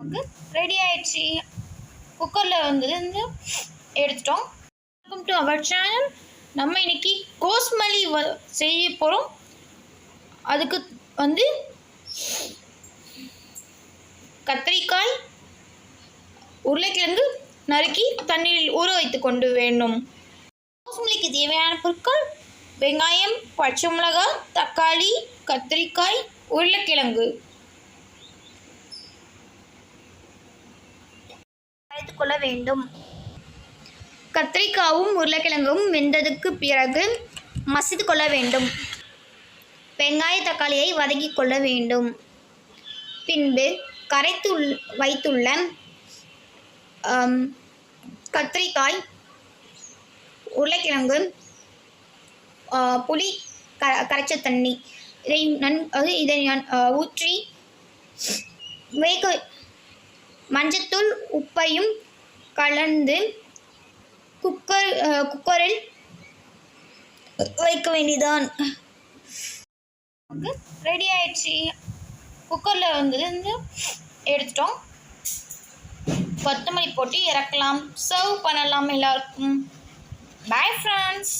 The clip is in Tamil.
நமக்கு ரெடி ஆயிடுச்சு. குக்கரில் வந்து எடுத்துட்டோம். வெல்கம் டு அவர் சேனல் நம்ம இன்னைக்கு கோஸ்மலி வ செய்ய போகிறோம் அதுக்கு வந்து கத்திரிக்காய் உருளைக்கிழங்கு நறுக்கி தண்ணீரில் ஊற வைத்து கொண்டு வேண்டும். கோஸ்மலிக்கு தேவையான பொருட்கள் வெங்காயம் பச்சை மிளகாய் தக்காளி கத்திரிக்காய் உருளைக்கிழங்கு. கொள்ள வேண்டும். கத்திரிக்காவும் உருளைக்கிழங்கும் வெந்ததுக்கு பிறகு மசித்து கொள்ள வேண்டும். வெங்காய தக்காளியை வதக்கி கொள்ள வேண்டும். பின்பு கரைத்து வைத்துள்ள கத்திரிக்காய் உருளைக்கிழங்கு புளி க கரைச்ச தண்ணி இதை நன் அது இதை நான் ஊற்றி வேக மஞ்சத்தூள் உப்பையும் கலந்து குக்கர் குக்கரில் வைக்க வேண்டியதான் ரெடி ஆயிடுச்சு. குக்கரில் வந்து வந்து எடுத்துட்டோம். கொத்தமல்லி போட்டு இறக்கலாம். சர்வ் பண்ணலாம் எல்லாருக்கும். Bye friends